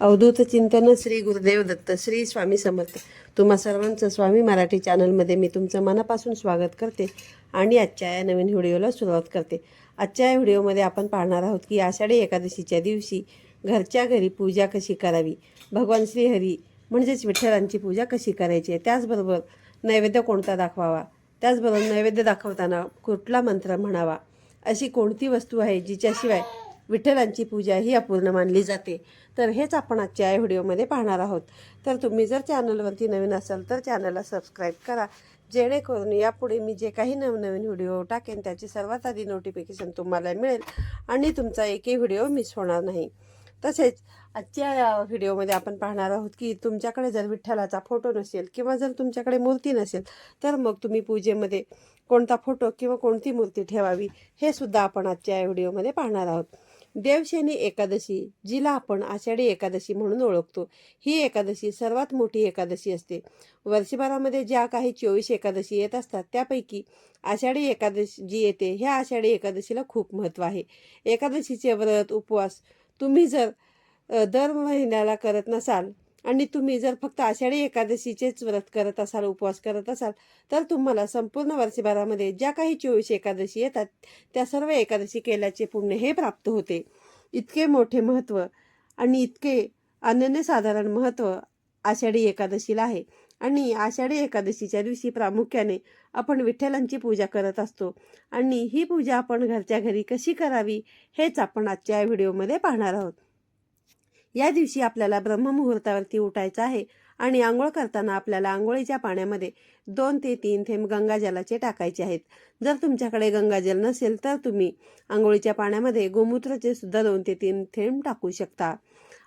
अवधूत चिंतन श्री गुरुदेव दत्त श्री स्वामी समर्थ. तुम्हा सर्वांचं स्वामी मराठी चॅनलमध्ये मी तुमचं मनापासून स्वागत करते आणि आजच्या या नवीन व्हिडिओला सुरुवात करते. आजच्या या व्हिडिओमध्ये आपण पाहणार आहोत की आषाढी एकादशीच्या दिवशी घरच्या घरी पूजा कशी करावी? भगवान श्रीहरी म्हणजेच विठ्ठलांची पूजा कशी करायची? आहे त्याचबरोबर नैवेद्य कोणता दाखवावा? त्याचबरोबर नैवेद्य दाखवताना कुठला मंत्र म्हणावा? अशी कोणती वस्तू आहे जिच्याशिवाय विठ्ठलांची पूजा ही अपूर्ण मानली जाते. तर हेच आपण आजच्या या व्हिडिओमध्ये पाहणार आहोत. तर तुम्ही जर चॅनलवरती नवीन असाल तर चॅनलला सबस्क्राईब करा. जेणेकरून यापुढे मी जे काही नवनवीन व्हिडिओ टाकेन त्याची सर्वात आधी नोटिफिकेशन तुम्हाला मिळेल आणि तुमचा एकही व्हिडिओ मिस होणार नाही. तसेच आजच्या या व्हिडिओमध्ये आपण पाहणार आहोत की तुमच्याकडे जर विठ्ठलाचा फोटो नसेल किंवा जर तुमच्याकडे मूर्ती नसेल तर मग तुम्ही पूजेमध्ये कोणता फोटो किंवा कोणती मूर्ती ठेवावी हे सुद्धा आपण आजच्या या व्हिडिओमध्ये पाहणार आहोत. देवशेनी एकादशी जिला आपण आषाढी एकादशी म्हणून ओळखतो. ही एकादशी सर्वात मोठी एकादशी असते. वर्षभरामध्ये ज्या काही चोवीस एकादशी येत असतात त्यापैकी आषाढी एकादशी जी येते ह्या आषाढी एकादशीला खूप महत्त्व आहे. एकादशीचे व्रत उपवास तुम्ही जर दर महिन्याला करत नसाल आणि तुम्ही जर फक्त आषाढी एकादशीचेच व्रत करत असाल उपवास करत असाल तर तुम्हाला संपूर्ण वर्षभरामध्ये ज्या काही चोवीस एकादशी येतात त्या सर्व एकादशी केल्याचे पुण्य हे प्राप्त होते. इतके मोठे महत्त्व आणि इतके अनन्यसाधारण महत्त्व आषाढी एकादशीला आहे. आणि आषाढी एकादशीच्या दिवशी प्रामुख्याने आपण विठ्ठलांची पूजा करत असतो. आणि ही पूजा आपण घरच्या घरी कशी करावी हेच आपण आजच्या व्हिडिओमध्ये पाहणार आहोत. या दिवशी आपल्याला ब्रह्ममुहूर्तावरती उठायचं आहे आणि आंघोळ करताना आपल्याला आंघोळीच्या पाण्यामध्ये दोन ते तीन थेंब गंगाजलाचे टाकायचे आहेत. जर तुमच्याकडे गंगाजल नसेल तर तुम्ही आंघोळीच्या पाण्यामध्ये गोमूत्राचे सुद्धा दोन ते तीन थेंब टाकू शकता.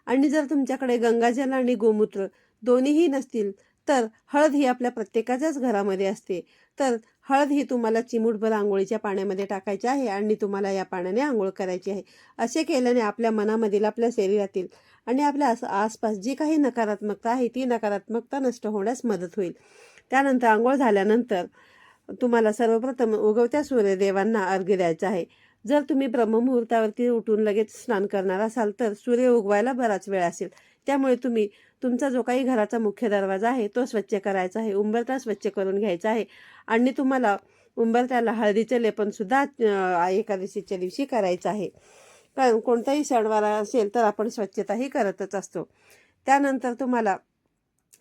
आणि जर तुमच्याकडे गंगाजल आणि गोमूत्र दोन्हीही नसतील तर हळद ही आपल्या प्रत्येकाच्याच घरामध्ये असते. तर हळद ही तुम्हाला चिमूटभर आंघोळीच्या पाण्यामध्ये टाकायची आहे आणि तुम्हाला या पाण्याने आंघोळ करायची आहे. असे केल्याने आपल्या मनामधील आपल्या शरीरातील आणि आपल्या आस आसपास जी काही नकारात्मकता आहे ती नकारात्मकता नष्ट होण्यास मदत होईल. त्यानंतर आंघोळ झाल्यानंतर तुम्हाला सर्वप्रथम उगवत्या सूर्यदेवांना अर्घ्य द्यायचा आहे. जर तुम्ही ब्रह्ममुहूर्तावरती उठून लगेच स्नान करणार असाल तर सूर्य उगवायला बराच वेळ असेल. त्यामुळे तुम्ही तुमचा जो काही घराचा मुख्य दरवाजा आहे तो स्वच्छ करायचा आहे उंबरता स्वच्छ करून घ्यायचा आहे. आणि तुम्हाला उंबरत्याला हळदीचे लेपनसुद्धा एकादशीच्या दिवशी करायचं आहे. कारण कोणताही सणवार असेल तर आपण स्वच्छताही करतच असतो. त्यानंतर तुम्हाला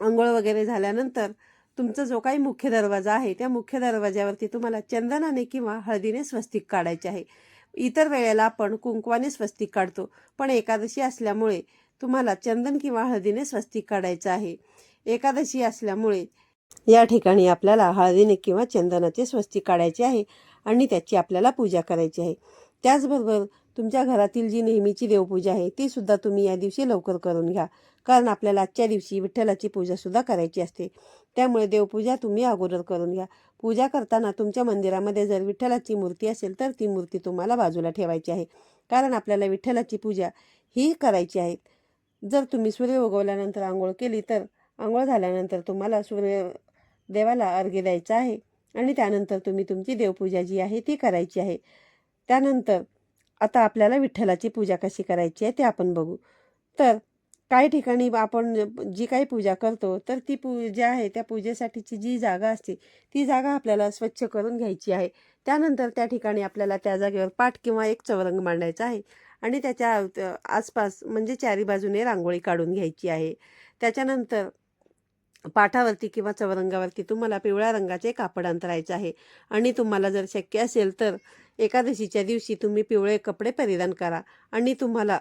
आंघोळ वगैरे झाल्यानंतर तुमचा जो काही मुख्य दरवाजा आहे त्या मुख्य दरवाज्यावरती तुम्हाला चंदनाने किंवा हळदीने स्वस्तिक काढायचे आहे. इतर वेळेला आपण कुंकवाने स्वस्तिक काढतो पण एकादशी असल्यामुळे तुम्हाला चंदन किंवा हळदीने स्वस्तिक काढायचं आहे. एकादशी असल्यामुळे या ठिकाणी आपल्याला हळदीने किंवा चंदनाचे स्वस्तिक काढायचे आहे आणि त्याची आपल्याला पूजा करायची आहे. त्याचबरोबर तुमच्या घरातील जी नेहमीची देवपूजा आहे ती सुद्धा तुम्ही या दिवशी लवकर करून घ्या. कारण आपल्याला आजच्या दिवशी विठ्ठलाची पूजासुद्धा करायची असते. त्यामुळे देवपूजा तुम्ही अगोदर करून घ्या. पूजा करताना तुमच्या मंदिरामध्ये जर विठ्ठलाची मूर्ती असेल तर ती मूर्ती तुम्हाला बाजूला ठेवायची आहे. कारण आपल्याला विठ्ठलाची पूजा ही करायची आहे. जर तुम्ही सूर्य उगवल्यानंतर आंघोळ केली तर आंघोळ झाल्यानंतर तुम्हाला सूर्य देवाला अर्घ्य द्यायचा आहे. आणि त्यानंतर तुम्ही तुमची देवपूजा जी आहे ती करायची आहे. त्यानंतर आता आपल्याला विठ्ठलाची पूजा कशी करायची आहे ते आपण बघू. तर काही ठिकाणी आपण जी काही पूजा करतो तर ती पूजा आहे त्या पूजेसाठीची जी जागा असते ती जागा आपल्याला स्वच्छ करून घ्यायची आहे. त्यानंतर त्या ठिकाणी आपल्याला त्या जागेवर पाठ किंवा एक चवरंग मांडायचा आहे आणि त्याच्या आसपास म्हणजे चारी बाजूने रांगोळी काढून घ्यायची आहे. त्याच्यानंतर पाठावरती किंवा चवरंगावरती तुम्हाला पिवळ्या रंगाचे कापड अंतरायचे आहे. आणि तुम्हाला जर शक्य असेल तर एकादशीच्या दिवशी तुम्ही पिवळे कपडे परिधान करा. आणि तुम्हाला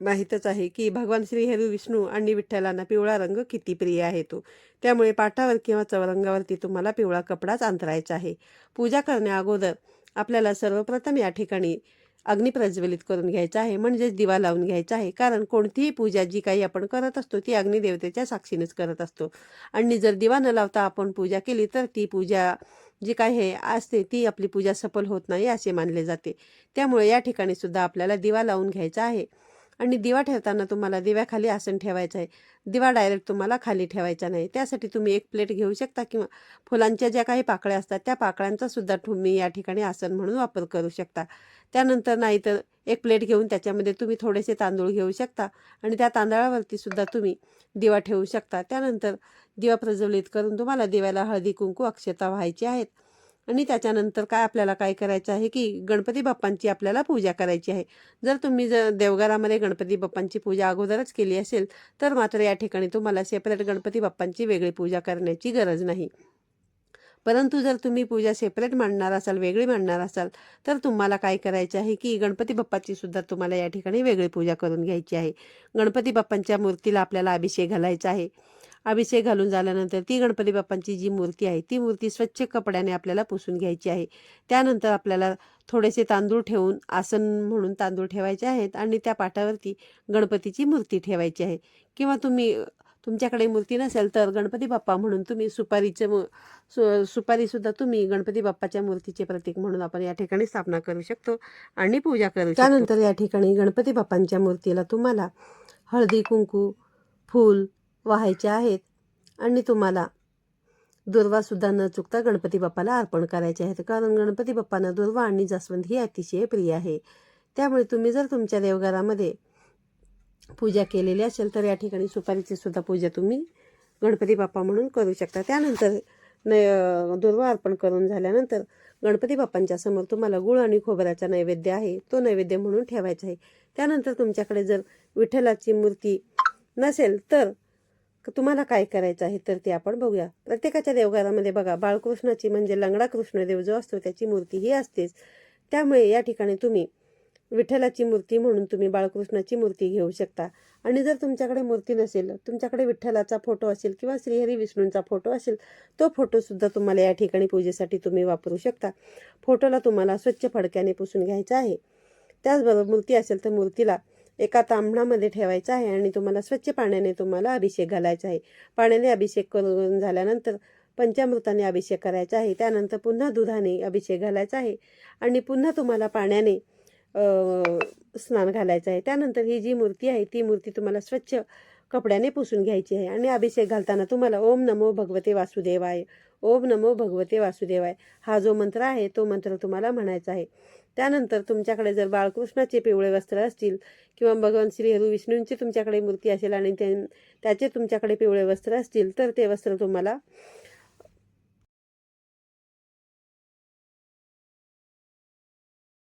माहीतच आहे की भगवान श्री हरी विष्णू आणि विठ्ठलांना पिवळा रंग किती प्रिय आहे तो. त्यामुळे पाठावर किंवा चवरंगावरती तुम्हाला पिवळा कपडाच अंतरायचा आहे. पूजा करण्या अगोदर आपल्याला सर्वप्रथम या ठिकाणी अग्नी प्रज्वलित करून घ्यायचा आहे म्हणजेच दिवा लावून घ्यायचा आहे. कारण कोणतीही पूजा जी काही आपण करत असतो ती अग्निदेवतेच्या साक्षीनेच करत असतो. आणि जर दिवा न लावता आपण पूजा केली तर ती पूजा जी काय हे असते ती आपली पूजा सफल होत नाही असे मानले जाते. त्यामुळे या ठिकाणी सुद्धा आपल्याला दिवा लावून घ्यायचा आहे. आणि दिवा ठेवताना तुम्हाला दिव्याखाली आसन ठेवायचं आहे. दिवा डायरेक्ट तुम्हाला खाली ठेवायचा नाही. त्यासाठी तुम्ही एक प्लेट घेऊ शकता किंवा फुलांच्या ज्या काही पाकळ्या असतात त्या पाकळ्यांचा सुद्धा तुम्ही या ठिकाणी आसन म्हणून वापर करू शकता. त्यानंतर नाहीतर एक प्लेट घेऊन त्याच्यामध्ये तुम्ही थोडेसे तांदूळ घेऊ शकता. आणि त्या तांदळावरती सुद्धा तुम्ही दिवा ठेवू शकता. त्यानंतर दिवा प्रज्वलित करून तुम्हाला दिव्याला हळदी कुंकू अक्षता व्हायची आहेत. आणि त्याच्यानंतर काय आपल्याला काय करायचं आहे की गणपती बाप्पांची आपल्याला पूजा करायची आहे. जर तुम्ही जर देवघरामध्ये गणपती बाप्पांची पूजा अगोदरच केली असेल तर मात्र या ठिकाणी तुम्हाला सेपरेट गणपती बाप्पांची वेगळी पूजा करण्याची गरज नाही. परंतु जर तुम्ही पूजा सेपरेट मांडणार असाल वेगळी मांडणार असाल तर तुम्हाला काय करायचे आहे की गणपती बाप्पाची सुद्धा तुम्हाला या ठिकाणी वेगळी पूजा करून घ्यायची आहे. गणपती बाप्पांच्या मूर्तीला आपल्याला अभिषेक घालायचा आहे. अभिषेक घालून झाल्यानंतर ती गणपती बाप्पांची जी मूर्ती आहे ती मूर्ती स्वच्छ कपड्याने आपल्याला पुसून घ्यायची आहे. त्यानंतर आपल्याला थोडेसे तांदूळ ठेवून आसन म्हणून तांदूळ ठेवायचे आहेत आणि त्या पाटावरती गणपतीची मूर्ती ठेवायची आहे. किंवा तुम्ही तुमच्याकडे मूर्ती नसेल तर गणपती बाप्पा म्हणून तुम्ही सुपारीचे सु सुपारीसुद्धा तुम्ही गणपती बाप्पाच्या मूर्तीचे प्रतीक म्हणून आपण या ठिकाणी स्थापना करू शकतो आणि पूजा करू त्यानंतर या ठिकाणी गणपती बाप्पांच्या मूर्तीला तुम्हाला हळदी कुंकू फूल वाहायचे आहेत आणि तुम्हाला दुर्वासुद्धा न चुकता गणपती बाप्पाला अर्पण करायचे आहेत. कारण गणपती बाप्पांना दुर्वा आणि जास्वंद ही अतिशय प्रिय आहे. त्यामुळे तुम्ही जर तुमच्या देवघरामध्ये पूजा केलेली असेल तर या ठिकाणी सुपारीची सुद्धा पूजा तुम्ही गणपती बाप्पा म्हणून करू शकता. त्यानंतर न दुर्वा अर्पण करून झाल्यानंतर गणपती बाप्पांच्या समोर तुम्हाला गुळ आणि खोबऱ्याचा नैवेद्य आहे. तो नैवेद्य म्हणून ठेवायचा आहे. त्यानंतर तुमच्याकडे जर विठ्ठलाची मूर्ती नसेल तर तुम्हाला काय करायचं आहे तर ते आपण बघूया. प्रत्येकाच्या देवघरामध्ये बघा बाळकृष्णाची म्हणजे लंगडा कृष्णदेव जो असतो त्याची मूर्ती ही असतेच. त्यामुळे या ठिकाणी तुम्ही विठ्ठलाची मूर्ती म्हणून तुम्ही बाळकृष्णाची मूर्ती घेऊ शकता. आणि जर तुमच्याकडे मूर्ती नसेल तुमच्याकडे विठ्ठलाचा फोटो असेल किंवा श्रीहरी विष्णूंचा फोटो असेल तो फोटोसुद्धा तुम्हाला या ठिकाणी पूजेसाठी तुम्ही वापरू शकता. फोटोला तुम्हाला स्वच्छ फडक्याने पुसून घ्यायचा आहे. त्याचबरोबर मूर्ती असेल तर मूर्तीला एका तांबणामध्ये ठेवायचा आहे आणि तुम्हाला स्वच्छ पाण्याने तुम्हाला अभिषेक घालायचा आहे. पाण्याने अभिषेक करून झाल्यानंतर पंचामृताने अभिषेक करायचा आहे. त्यानंतर पुन्हा दुधाने अभिषेक घालायचा आहे. आणि पुन्हा तुम्हाला पाण्याने स्नान घालायचं आहे. त्यानंतर ही जी मूर्ती आहे ती मूर्ती तुम्हाला स्वच्छ कपड्याने पुसून घ्यायची आहे आणि अभिषेक घालताना तुम्हाला ओम नमो भगवते वासुदेवाय ओम नमो भगवते वासुदेवाय हा जो मंत्र आहे तो मंत्र तुम्हाला म्हणायचा आहे. त्यानंतर तुमच्याकडे जर बाळकृष्णाचे पिवळे वस्त्र असतील किंवा भगवान श्री हरी विष्णूंची तुमच्याकडे मूर्ती असेल आणि त्याचे तुमच्याकडे पिवळे वस्त्र असतील तर ते वस्त्र तुम्हाला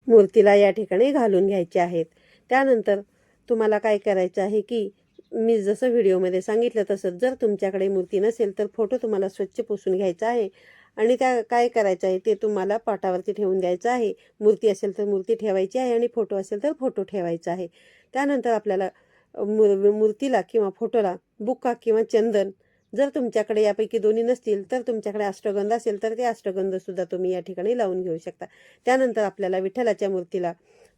मूर्तीला या ठिकाणी घालून घ्यायचे आहेत. त्यानंतर तुम्हाला काय करायचं आहे की मी जसं व्हिडिओमध्ये सांगितलं तसंच जर तुमच्याकडे मूर्ती नसेल तर फोटो तुम्हाला स्वच्छ पुसून घ्यायचा आहे. आणि त्या काय करायचं आहे ते तुम्हाला पाटावरती ठेवून द्यायचं आहे. मूर्ती असेल तर मूर्ती ठेवायची आहे आणि फोटो असेल तर फोटो ठेवायचा आहे. त्यानंतर आपल्याला मूर्तीला किंवा फोटोला बुक्का किंवा चंदन जर तुमच्याकडे यापैकी दोन्ही नसतील तर तुमच्याकडे अष्टगंध असेल तर ते अष्टगंधसुद्धा तुम्ही या ठिकाणी लावून घेऊ शकता. त्यानंतर आपल्याला विठ्ठलाच्या मूर्तीला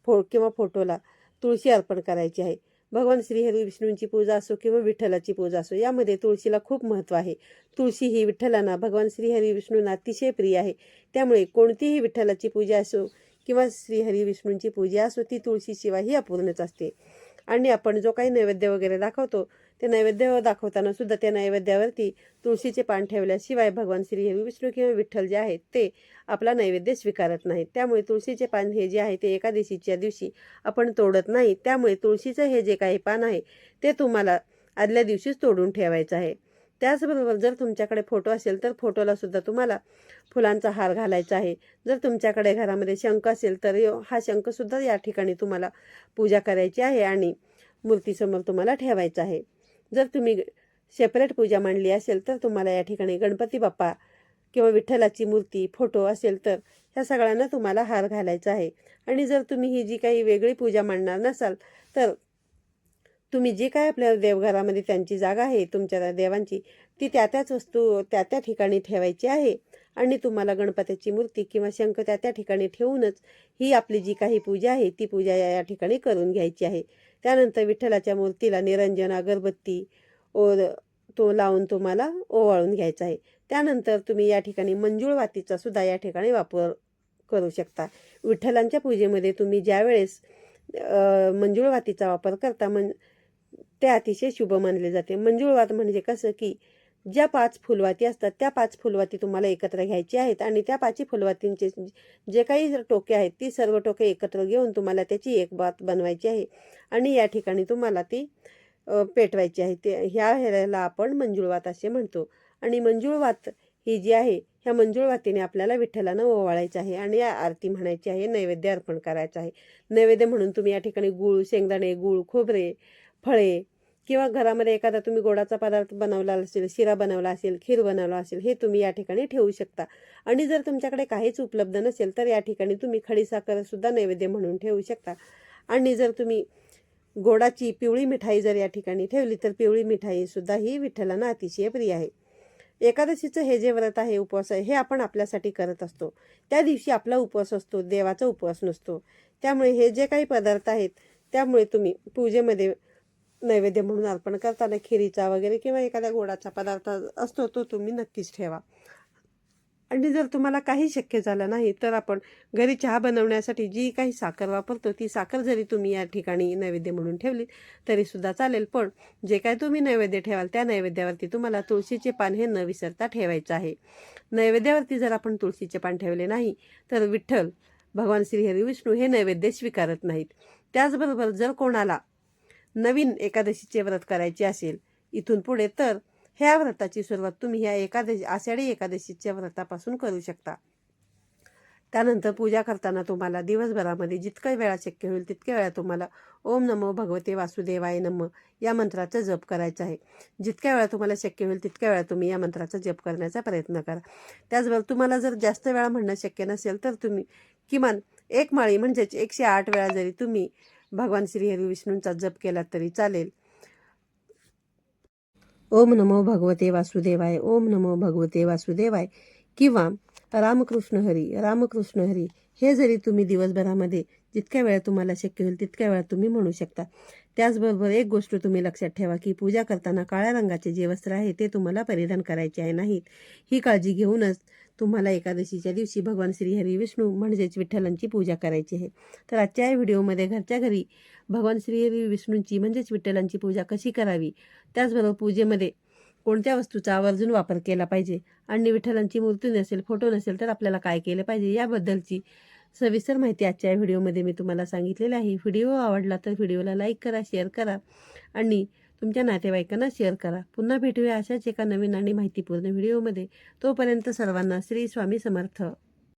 फो किंवा फोटोला तुळशी अर्पण करायची आहे. भगवान श्रीहरी विष्णूंची पूजा असो किंवा विठ्ठलाची पूजा असो यामध्ये तुळशीला खूप महत्त्व आहे. तुळशी ही विठ्ठलांना भगवान श्रीहरी विष्णूंना अतिशय प्रिय आहे. त्यामुळे कोणतीही विठ्ठलाची पूजा असो किंवा श्रीहरी विष्णूंची पूजा असो ती तुळशीशिवाय ही अपूर्णच असते. आणि आपण जो काही नैवेद्य वगैरे दाखवतो ते नैवेद्य दाखवताना सुद्धा त्या नैवेद्यावरती तुळशीचे पान ठेवल्याशिवाय भगवान श्री हरी विष्णू किंवा विठ्ठल जे आहेत ते आपला नैवेद्य स्वीकारत नाहीत. त्यामुळे तुळशीचे पान हे जे आहे ते एकादशीच्या दिवशी आपण तोडत नाही. त्यामुळे तुळशीचं हे जे काही पान आहे ते तुम्हाला आदल्या दिवशीच तोडून ठेवायचं आहे. त्याचबरोबर जर तुमच्याकडे फोटो असेल तर फोटोला सुद्धा तुम्हाला फुलांचा हार घालायचा आहे. जर तुमच्याकडे घरामध्ये शंख असेल तर हा शंखसुद्धा या ठिकाणी तुम्हाला पूजा करायची आहे आणि मूर्तीसमोर तुम्हाला ठेवायचा आहे. जर तुम्ही सेपरेट पूजा मांडली असेल तर तुम्हाला या ठिकाणी गणपती बाप्पा किंवा विठ्ठलाची मूर्ती फोटो असेल तर ह्या सगळ्यांना तुम्हाला हार घालायचा आहे. आणि जर तुम्ही ही जी काही वेगळी पूजा मांडणार नसाल तर तुम्ही जे काय आपल्या देवघरामध्ये त्यांची जागा आहे तुमच्या देवांची ती त्या त्याच वस्तू त्या त्या ठिकाणी ठेवायची आहे. आणि तुम्हाला गणपतीची मूर्ती किंवा शंख त्या त्या ठिकाणी ठेवूनच ही आपली जी काही पूजा आहे ती पूजा या ठिकाणी करून घ्यायची आहे. त्यानंतर विठ्ठलाच्या मूर्तीला निरंजन अगरबत्ती ओ तो लावून तुम्हाला ओवाळून घ्यायचा आहे. त्यानंतर तुम्ही या ठिकाणी मंजुळवातीचा सुद्धा या ठिकाणी वापर करू शकता. विठ्ठलांच्या पूजेमध्ये तुम्ही ज्यावेळेस मंजुळ वातीचा वापर करता मन ते अतिशय शुभ मानले जाते. मंजुळवात म्हणजे कसं की ज्या पाच फुलवाती असतात त्या पाच फुलवाती तुम्हाला एकत्र घ्यायची आहेत आणि त्या पाचही फुलवातींचे जे काही टोके आहेत ती सर्व टोके एकत्र घेऊन तुम्हाला त्याची एक बात बनवायची आहे आणि या ठिकाणी तुम्हाला ती पेटवायची आहे. ते ह्या ह्याला आपण मंजुळवात असे म्हणतो. आणि मंजुळवात ही जी आहे ह्या मंजुळवातीने आपल्याला विठ्ठलानं ओवाळायचं आहे आणि या आरती म्हणायची आहे नैवेद्य अर्पण करायचं आहे. नैवेद्य म्हणून तुम्ही या ठिकाणी गूळ शेंगदाणे गूळ खोबरे फळे किंवा घरामध्ये एखादा तुम्ही गोडाचा पदार्थ बनवला असेल शिरा बनवला असेल खीर बनवला असेल हे तुम्ही या ठिकाणी ठेवू शकता. आणि जर तुमच्याकडे काहीच उपलब्ध नसेल तर या ठिकाणी तुम्ही खडीसाखर सुद्धा नैवेद्य म्हणून ठेवू शकता. आणि जर तुम्ही गोडाची पिवळी मिठाई जर या ठिकाणी ठेवली तर पिवळी मिठाई सुद्धा ही विठ्ठलांना अतिशय प्रिय आहे. एकादशीचं हे जे व्रत आहे उपवास आहे हे आपण आपल्यासाठी करत असतो. त्या दिवशी आपला उपवास असतो देवाचा उपवास नसतो. त्यामुळे हे जे काही पदार्थ आहेत त्यामुळे तुम्ही पूजेमध्ये नैवेद्य म्हणून अर्पण करताना खिरीचा वगैरे किंवा एखाद्या गोडाचा पदार्थ असतो तो तुम्ही नक्कीच ठेवा. आणि जर तुम्हाला काही शक्य झालं नाही तर आपण घरी चहा बनवण्यासाठी जी काही साखर वापरतो ती साखर जरी तुम्ही या ठिकाणी नैवेद्य म्हणून ठेवली तरीसुद्धा चालेल. पण जे काय तुम्ही नैवेद्य ठेवाल त्या नैवेद्यावरती तुम्हाला तुळशीचे पान हे न विसरता ठेवायचं आहे. नैवेद्यावरती जर आपण तुळशीचे पान ठेवले नाही तर विठ्ठल भगवान श्रीहरी विष्णू हे नैवेद्य स्वीकारत नाहीत. त्याचबरोबर जर कोणाला नवीन एकादशीचे व्रत करायचे असेल इथून पुढे तर ह्या व्रताची सुरुवात तुम्ही ह्या एकादशी आषाढी एकादशीच्या व्रतापासून करू शकता. त्यानंतर पूजा करताना तुम्हाला दिवसभरामध्ये जितक्या वेळा शक्य होईल तितक्या वेळा तुम्हाला ओम नमो भगवते वासुदेवाय नम या मंत्राचा जप करायचा आहे. जितक्या वेळा तुम्हाला शक्य होईल तितक्या वेळा तुम्ही या मंत्राचा जप करण्याचा प्रयत्न करा. त्याचबरोबर तुम्हाला जर जास्त वेळा म्हणणं शक्य नसेल तर तुम्ही किमान एक माळी म्हणजेच एकशे आठ वेळा जरी तुम्ही भगवान श्रीहरी विष्णूंचा जप केला तरी चालेल. ओम नमो भगवते वासुदेवाय ओम नमो भगवते वासुदेवाय. किंवा रामकृष्ण हरी रामकृष्ण हरी हे जरी तुम्ही दिवसभरामध्ये जितक्या वेळा तुम्हाला शक्य होईल तितक्या वेळा तुम्ही म्हणू शकता. त्याचबरोबर एक गोष्ट तुम्ही लक्षात ठेवा की पूजा करताना काळ्या रंगाचे जे वस्त्र आहे ते तुम्हाला परिधान करायचे आहे नाहीत. ही काळजी घेऊनच तुम्हाला एकादशीच्या दिवशी भगवान श्रीहरी विष्णू म्हणजेच विठ्ठलांची पूजा करायची आहे. तर आजच्या या व्हिडिओमध्ये घरच्या घरी भगवान श्रीहरी विष्णूंची म्हणजेच विठ्ठलांची पूजा कशी करावी? त्याचबरोबर पूजेमध्ये कोणत्या वस्तूचा आवर्जून वापर केला पाहिजे? आणि विठ्ठलांची मूर्ती नसेल फोटो नसेल तर आपल्याला काय केलं पाहिजे? याबद्दलची सविस्तर माहिती आजच्या या व्हिडिओमध्ये मी तुम्हाला सांगितलेली आहे. व्हिडिओ आवडला तर व्हिडिओला लाईक करा शेअर करा आणि तुमच्या नातेवाईकांना शेअर करा. पुन्हा भेटूया अशाच एका नवीन आणि माहितीपूर्ण व्हिडिओमध्ये. तोपर्यंत सर्वांना श्री स्वामी समर्थ.